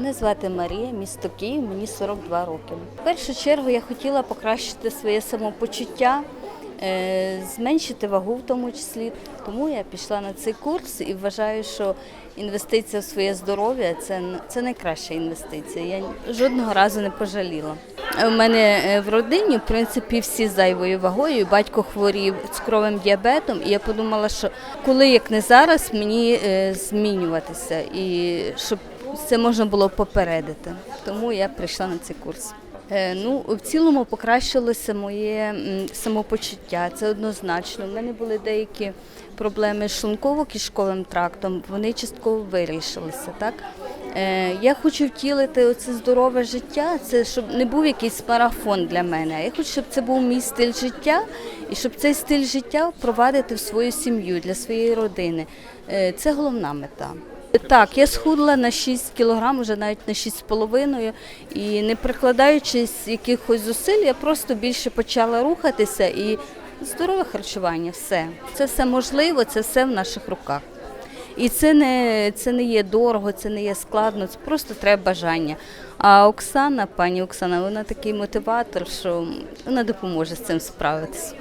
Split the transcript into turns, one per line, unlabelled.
Мене звати Марія, місто Київ, мені 42 роки. В першу чергу я хотіла покращити своє самопочуття, е, зменшити вагу в тому числі. Тому я пішла на цей курс і вважаю, що інвестиція в своє здоров'я це, це найкраща інвестиція. Я жодного разу не пожаліла. У мене е, в родині, в принципі, всі зайвою вагою. Батько хворів цукровим діабетом, і я подумала, що коли як не зараз, мені е, змінюватися і щоб це можна було попередити. Тому я прийшла на цей курс. Е, Ну, в цілому покращилося моє самопочуття. Це однозначно. У мене були деякі проблеми з шлунково-кишковим трактом. Вони частково вирішилися. Так Е, я хочу втілити оце здорове життя. Це щоб не був якийсь марафон для мене. Я хочу, щоб це був мій стиль життя, і щоб цей стиль життя впровадити в свою сім'ю для своєї родини. Е, Це головна мета. Так, я схудла на 6 кілограм, вже навіть на 6,5 і не прикладаючись якихось зусиль, я просто більше почала рухатися і здорове харчування, все. Це все можливо, це все в наших руках. І це не, це не є дорого, це не є складно, це просто треба бажання. А Оксана, пані Оксана, вона такий мотиватор, що вона допоможе з цим справитися.